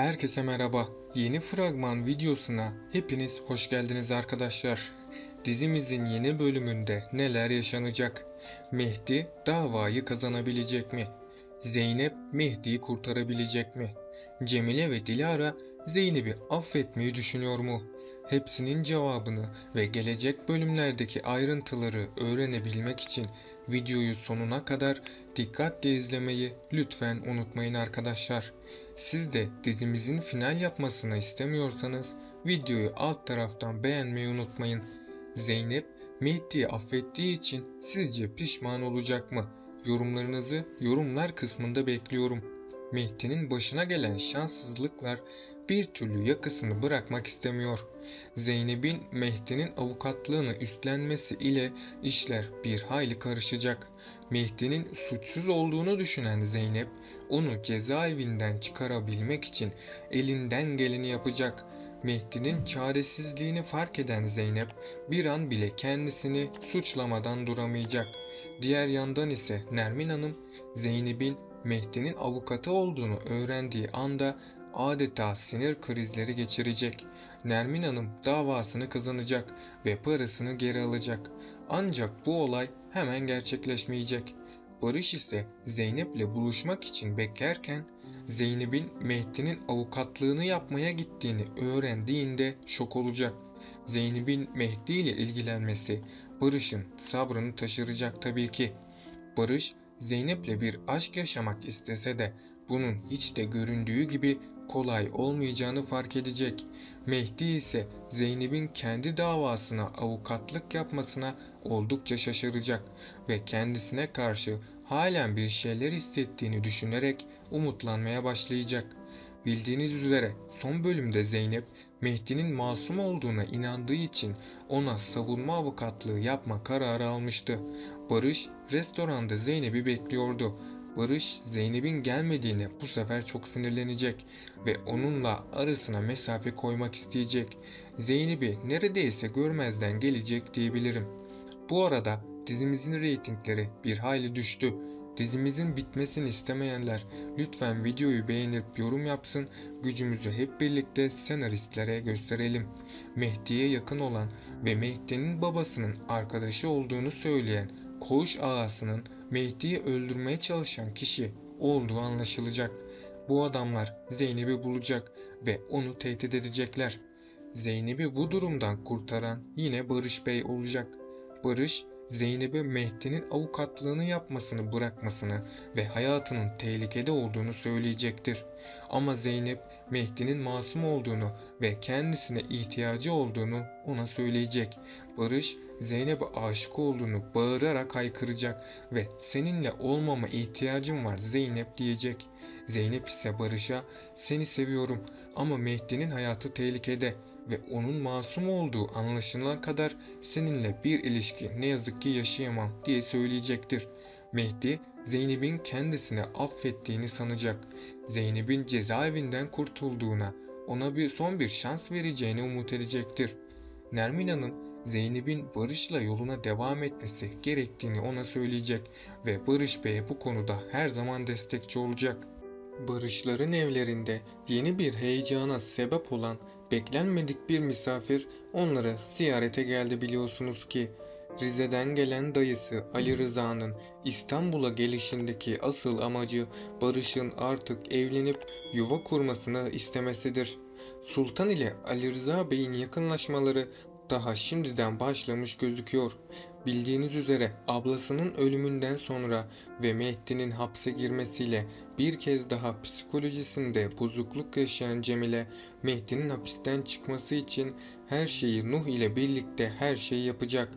Herkese merhaba. Yeni fragman videosuna hepiniz hoş geldiniz arkadaşlar. Dizimizin yeni bölümünde neler yaşanacak? Mehdi davayı kazanabilecek mi? Zeynep Mehdi'yi kurtarabilecek mi? Cemile ve Dilara Zeynep'i affetmeyi düşünüyor mu? Hepsinin cevabını ve gelecek bölümlerdeki ayrıntıları öğrenebilmek için videoyu sonuna kadar dikkatle izlemeyi lütfen unutmayın arkadaşlar. Siz de dizimizin final yapmasını istemiyorsanız videoyu alt taraftan beğenmeyi unutmayın. Zeynep Mehdi'yi affettiği için sizce pişman olacak mı? Yorumlarınızı yorumlar kısmında bekliyorum. Mehdi'nin başına gelen şanssızlıklar bir türlü yakasını bırakmak istemiyor. Zeynep'in Mehdi'nin avukatlığını üstlenmesi ile işler bir hayli karışacak. Mehdi'nin suçsuz olduğunu düşünen Zeynep onu cezaevinden çıkarabilmek için elinden geleni yapacak. Mehdi'nin çaresizliğini fark eden Zeynep bir an bile kendisini suçlamadan duramayacak. Diğer yandan ise Nermin Hanım Zeynep'in Mehdi'nin avukatı olduğunu öğrendiği anda adeta sinir krizleri geçirecek. Nermin Hanım davasını kazanacak ve parasını geri alacak. Ancak bu olay hemen gerçekleşmeyecek. Barış ise Zeynep'le buluşmak için beklerken Zeynep'in Mehdi'nin avukatlığını yapmaya gittiğini öğrendiğinde şok olacak. Zeynep'in Mehdi ile ilgilenmesi Barış'ın sabrını taşıracak tabii ki. Barış Zeynep'le bir aşk yaşamak istese de bunun hiç de göründüğü gibi kolay olmayacağını fark edecek. Mehdi ise Zeynep'in kendi davasına avukatlık yapmasına oldukça şaşıracak ve kendisine karşı halen bir şeyler hissettiğini düşünerek umutlanmaya başlayacak. Bildiğiniz üzere son bölümde Zeynep Mehdi'nin masum olduğuna inandığı için ona savunma avukatlığı yapma kararı almıştı. Barış restoranda Zeynep'i bekliyordu. Barış Zeynep'in gelmediğine bu sefer çok sinirlenecek ve onunla arasına mesafe koymak isteyecek. Zeynep'i neredeyse görmezden gelecek diyebilirim. Bu arada dizimizin reytingleri bir hayli düştü. Dizimizin bitmesini istemeyenler lütfen videoyu beğenip yorum yapsın, gücümüzü hep birlikte senaristlere gösterelim. Mehdi'ye yakın olan ve Mehdi'nin babasının arkadaşı olduğunu söyleyen Koğuş ağasının Mehdi'yi öldürmeye çalışan kişi olduğu anlaşılacak. Bu adamlar Zeynep'i bulacak ve onu tehdit edecekler. Zeynep'i bu durumdan kurtaran yine Barış Bey olacak. Barış Zeynep'e Mehdi'nin avukatlığını yapmasını bırakmasını ve hayatının tehlikede olduğunu söyleyecektir. Ama Zeynep Mehdi'nin masum olduğunu ve kendisine ihtiyacı olduğunu ona söyleyecek. Barış Zeynep'e aşık olduğunu bağırarak haykıracak ve seninle olmama ihtiyacım var Zeynep diyecek. Zeynep ise Barış'a seni seviyorum ama Mehdi'nin hayatı tehlikede ve onun masum olduğu anlaşılana kadar seninle bir ilişki ne yazık ki yaşayamam diye söyleyecektir. Mehdi Zeynep'in kendisini affettiğini sanacak. Zeynep'in cezaevinden kurtulduğuna, ona bir son bir şans vereceğini umut edecektir. Nermin Hanım Zeynep'in Barış'la yoluna devam etmesi gerektiğini ona söyleyecek ve Barış Bey'e bu konuda her zaman destekçi olacak. Barışların evlerinde yeni bir heyecana sebep olan beklenmedik bir misafir onları ziyarete geldi biliyorsunuz ki. Rize'den gelen dayısı Ali Rıza'nın İstanbul'a gelişindeki asıl amacı Barış'ın artık evlenip yuva kurmasını istemesidir. Sultan ile Ali Rıza Bey'in yakınlaşmaları daha şimdiden başlamış gözüküyor. Bildiğiniz üzere ablasının ölümünden sonra ve Mehdi'nin hapse girmesiyle bir kez daha psikolojisinde bozukluk yaşayan Cemile, Mehdi'nin hapisten çıkması için her şeyi Nuh ile birlikte her şeyi yapacak.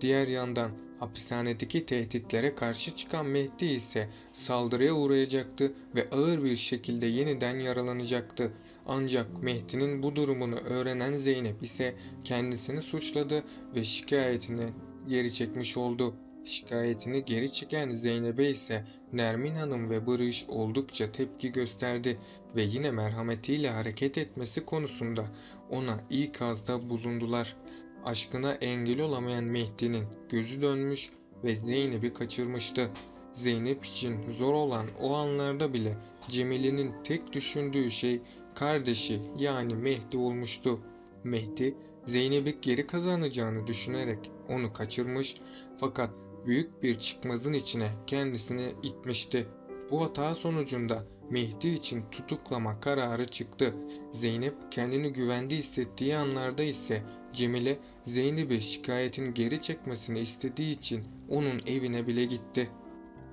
Diğer yandan hapishanedeki tehditlere karşı çıkan Mehdi ise saldırıya uğrayacaktı ve ağır bir şekilde yeniden yaralanacaktı. Ancak Mehdi'nin bu durumunu öğrenen Zeynep ise kendisini suçladı ve şikayetini geri çekmiş oldu. Şikayetini geri çeken Zeynep'e ise Nermin Hanım ve Barış oldukça tepki gösterdi ve yine merhametiyle hareket etmesi konusunda ona ikazda bulundular. Aşkına engel olamayan Mehdi'nin gözü dönmüş ve Zeynep'i kaçırmıştı. Zeynep için zor olan o anlarda bile Cemile'nin tek düşündüğü şey kardeşi yani Mehdi olmuştu. Mehdi Zeynep'i geri kazanacağını düşünerek onu kaçırmış fakat büyük bir çıkmazın içine kendisini itmişti. Bu hata sonucunda Mehdi için tutuklama kararı çıktı. Zeynep kendini güvende hissettiği anlarda ise Cemile Zeynep'i şikayetin geri çekmesini istediği için onun evine bile gitti.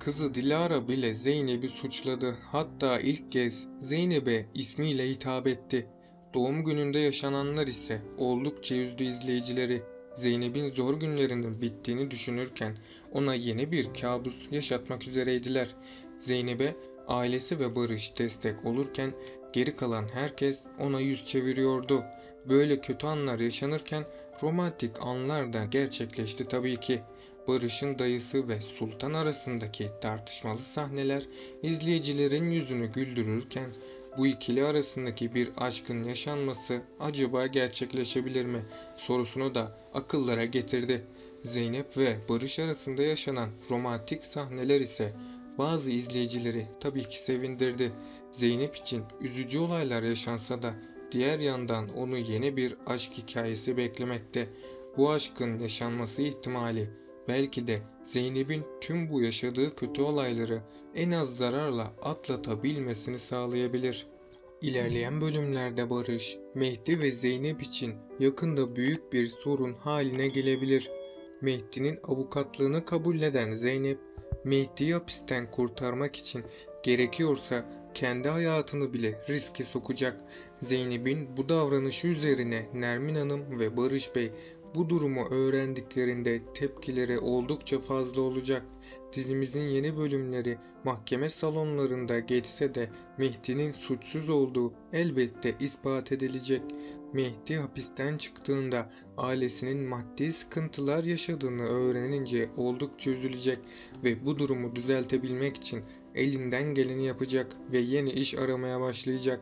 Kızı Dilara bile Zeynep'i suçladı. Hatta ilk kez Zeynep'e ismiyle hitap etti. Doğum gününde yaşananlar ise oldukça üzdü izleyicileri. Zeynep'in zor günlerinin bittiğini düşünürken ona yeni bir kabus yaşatmak üzereydiler. Zeynep'e ailesi ve Barış destek olurken geri kalan herkes ona yüz çeviriyordu. Böyle kötü anlar yaşanırken romantik anlar da gerçekleşti tabii ki. Barış'ın dayısı ve Sultan arasındaki tartışmalı sahneler izleyicilerin yüzünü güldürürken bu ikili arasındaki bir aşkın yaşanması acaba gerçekleşebilir mi sorusunu da akıllara getirdi. Zeynep ve Barış arasında yaşanan romantik sahneler ise bazı izleyicileri tabii ki sevindirdi. Zeynep için üzücü olaylar yaşansa da diğer yandan onu yeni bir aşk hikayesi beklemekte. Bu aşkın yaşanması ihtimali belki de Zeynep'in tüm bu yaşadığı kötü olayları en az zararla atlatabilmesini sağlayabilir. İlerleyen bölümlerde Barış, Mehdi ve Zeynep için yakında büyük bir sorun haline gelebilir. Mehdi'nin avukatlığını kabulleden Zeynep, Mehdi'yi hapisten kurtarmak için gerekiyorsa kendi hayatını bile riske sokacak. Zeynep'in bu davranışı üzerine Nermin Hanım ve Barış Bey bu durumu öğrendiklerinde tepkileri oldukça fazla olacak. Dizimizin yeni bölümleri mahkeme salonlarında geçse de Mehdi'nin suçsuz olduğu elbette ispat edilecek. Mehdi hapisten çıktığında ailesinin maddi sıkıntılar yaşadığını öğrenince oldukça üzülecek ve bu durumu düzeltebilmek için elinden geleni yapacak ve yeni iş aramaya başlayacak.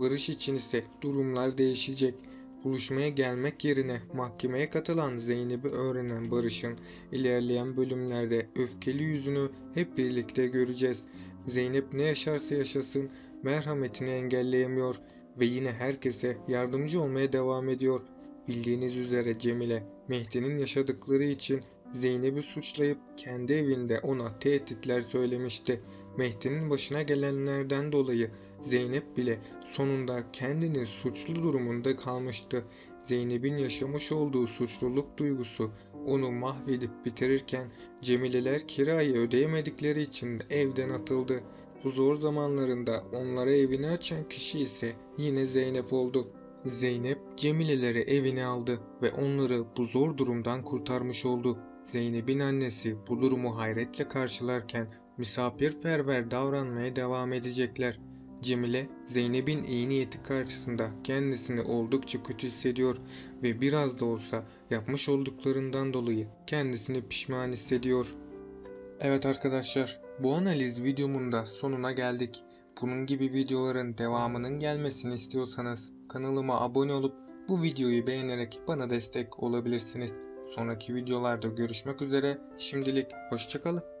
Barış için ise durumlar değişecek. Buluşmaya gelmek yerine mahkemeye katılan Zeynep'i öğrenen Barış'ın ilerleyen bölümlerde öfkeli yüzünü hep birlikte göreceğiz. Zeynep ne yaşarsa yaşasın merhametini engelleyemiyor ve yine herkese yardımcı olmaya devam ediyor. Bildiğiniz üzere Cemile, Mehdi'nin yaşadıkları için Zeynep'i suçlayıp kendi evinde ona tehditler söylemişti. Mehdi'nin başına gelenlerden dolayı Zeynep bile sonunda kendini suçlu durumunda kalmıştı. Zeynep'in yaşamış olduğu suçluluk duygusu onu mahvedip bitirirken Cemileler kirayı ödeyemedikleri için de evden atıldı. Bu zor zamanlarında onlara evini açan kişi ise yine Zeynep oldu. Zeynep Cemileleri evine aldı ve onları bu zor durumdan kurtarmış oldu. Zeynep'in annesi bu durumu hayretle karşılarken misafirperver davranmaya devam edecekler. Cemile, Zeynep'in iyi niyeti karşısında kendisini oldukça kötü hissediyor ve biraz da olsa yapmış olduklarından dolayı kendisini pişman hissediyor. Evet arkadaşlar, bu analiz videomun da sonuna geldik. Bunun gibi videoların devamının gelmesini istiyorsanız kanalıma abone olup bu videoyu beğenerek bana destek olabilirsiniz. Sonraki videolarda görüşmek üzere. Şimdilik hoşçakalın.